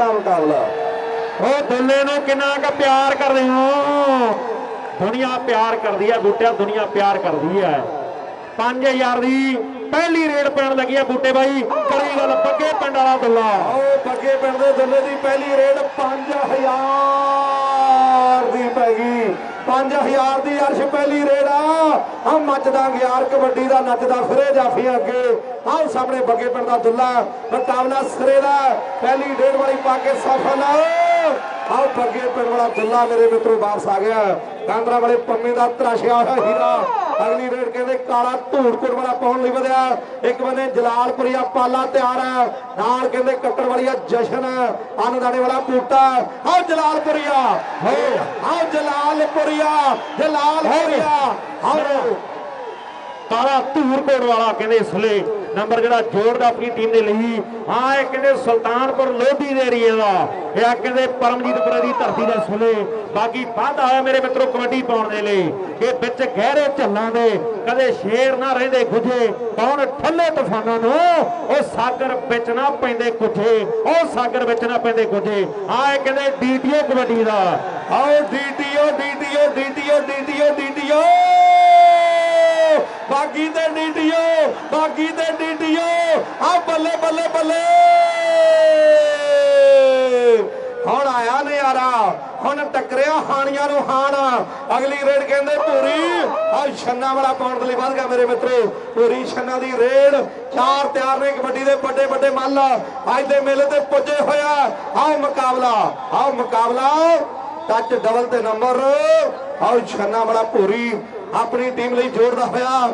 ਤਗੜਾ ਮੁਕਾਬਲਾ। ਉਹ ਦੁੱਲੇ ਨੂੰ ਕਿੰਨਾ ਕੁ ਪਿਆਰ ਕਰਦੇ ਹੋ? ਦੁਨੀਆ ਪਿਆਰ ਕਰਦੀ ਹੈ ਬੂਟਿਆ ਦੁਨੀਆ ਪਿਆਰ ਕਰਦੀ ਹੈ 5000 ਦੀ ਪਹਿਲੀ ਰੇਡ ਪੈਣ ਲੱਗੀ ਹੈ ਬੂਟੇ ਬਾਈ। ਕਰੀ ਗੱਲ ਪੱਕੇ ਪਿੰਡ ਵਾਲਾ ਦੁੱਲਾ ਆਓ ਬੱਗੇ ਪਿੰਡ ਦੇ ਦੁੱਲੇ ਦੀ ਪਹਿਲੀ ਰੇਡ 5000 ਦੀ ਪੈ ਗਈ। 5000 ਦੀ ਅਰਸ਼ ਪਹਿਲੀ ਰੇਡ ਆ ਮੱਚਦਾ ਗਿਆਰ ਕਬੱਡੀ ਦਾ ਨੱਚਦਾ ਫਿਰੇ ਜਾਫੀਆਂ ਅੱਗੇ। ਆਓ ਸਾਹਮਣੇ ਬੱਗੇ ਪਿੰਡ ਦਾ ਦੁੱਲਾ, ਮੁਕਾਬਲਾ ਸਿਰੇ ਦਾ। ਪਹਿਲੀ ਡੇਢ ਵਾਲੀ ਪਾ ਕੇ ਸਫਲ ਆਓ ਬੱਗੇ ਪਿੰਡ ਵਾਲਾ ਦੁੱਲਾ ਮੇਰੇ ਮਿੱਤਰੋ, ਵਾਪਸ ਆ ਗਿਆ। ਕਾਂਦਰਾ ਵਾਲੇ ਪੰਮੇ ਦਾ ਤਰਾਸ਼ਿਆ ਹੋਇਆ ਹੀਰਾ। ਅਗਲੀ ਰੇਡ ਕਹਿੰਦੇ ਕਾਲਾ ਧੂੜਕੋਟ ਵਾਲਾ ਪਾਉਣ ਲਈ ਵਧਿਆ। ਇੱਕ ਬੰਦੇ ਜਲਾਲਪੁਰੀਆ ਪਾਲਾ ਤਿਆਰ ਹੈ। ਨਾਲ ਕਹਿੰਦੇ ਕੱਟੜ ਵਾਲੀਆ ਜਸ਼ਨ ਅਨਦਾਣੇ ਵਾਲਾ ਬੂਟਾ। ਆਓ ਜਲਾਲਪੁਰੀਆ। ਆਓ ਜਲਾਲਪੁਰੀਆ। ਜਲਾਲਪੁਰੀਆ। ਆਓ। ਕਾਲਾ ਧੂਰਕੋਟ ਵਾਲਾ ਕਹਿੰਦੇ ਇਸਲੇ ਨੰਬਰ ਜਿਹੜਾ ਜੋੜਦਾ ਆਪਣੀ ਟੀਮ ਦੇ ਲਈ। ਹਾਂ, ਇਹ ਕਹਿੰਦੇ ਸੁਲਤਾਨਪੁਰ ਲੋਧੀ ਦੇ ਏਰੀਏ ਦਾ। ਇਹ ਕਹਿੰਦੇ ਪਰਮਜੀਤਪੁਰੇ ਦੀ ਧਰਤੀ ਦੇ ਇਸਲੇ ਬਾਕੀ ਵਾਧਾ ਹੋਇਆ ਮੇਰੇ ਮਿੱਤਰੋ ਕਬੱਡੀ ਪਾਉਣ ਦੇ ਲਈ। ਇਹ ਵਿੱਚ ਗਹਿਰੇ ਝੱਲਾਂ ਦੇ, ਕਦੇ ਸ਼ੇਰ ਨਾ ਰਹਿੰਦੇ ਗੁੱਝੇ। ਕੌਣ ਠੱਲੇ ਤੂਫਾਨਾਂ ਨੂੰ, ਉਹ ਸਾਗਰ ਵਿੱਚ ਨਾ ਪੈਂਦੇ ਕੁਝੇ ਉਹ ਸਾਗਰ ਵਿੱਚ ਨਾ ਪੈਂਦੇ ਕੁਝੇ ਆ ਇਹ ਕਹਿੰਦੇ ਡੀਟੀਓ ਕਬੱਡੀ ਦਾ। ਆਓ DTO DTO DTO DTO DTO ਬਾਗੀ ਤੇ ਡੀਟੀਓ ਬਾਗੀ ਤੇ ਡੀਟੀਓ ਆ ਬੱਲੇ ਬੱਲੇ ਬੱਲੇ। ਹੁਣ ਆਇਆ ਨਜ਼ਾਰਾ। ਹੁਣ ਟੱਕਰਿਆ ਹਾਣੀਆਂ ਨੂੰ ਹਾਣ। ਅਗਲੀ ਰੇਡ ਕਹਿੰਦੇ ਪੂਰੀ। ਆ ਛੰਨਾ ਵਾਲਾ ਪਾਉਣ ਦੇ ਲਈ ਵੱਧ ਗਿਆ ਮੇਰੇ ਮਿੱਤਰੋ। ਪੂਰੀ ਛੰਨਾ ਦੀ ਰੇਡ। ਚਾਰ ਤਿਆਰ ਨੇ ਕਬੱਡੀ ਦੇ ਵੱਡੇ ਵੱਡੇ ਮੱਲ। ਅੱਜ ਦੇ ਮੇਲੇ ਤੇ ਪੁੱਜੇ ਹੋਇਆ ਆਓ ਮੁਕਾਬਲਾ ਆਓ ਮੁਕਾਬਲਾ। ਟੱਚ ਡਬਲ ਤੇ ਨੰਬਰ ਆਓ ਛੰਨਾ ਵਾਲਾ ਪੂਰੀ ਆਪਣੀ ਟੀਮ ਲਈ ਜੋੜਦਾ ਹੋਇਆ।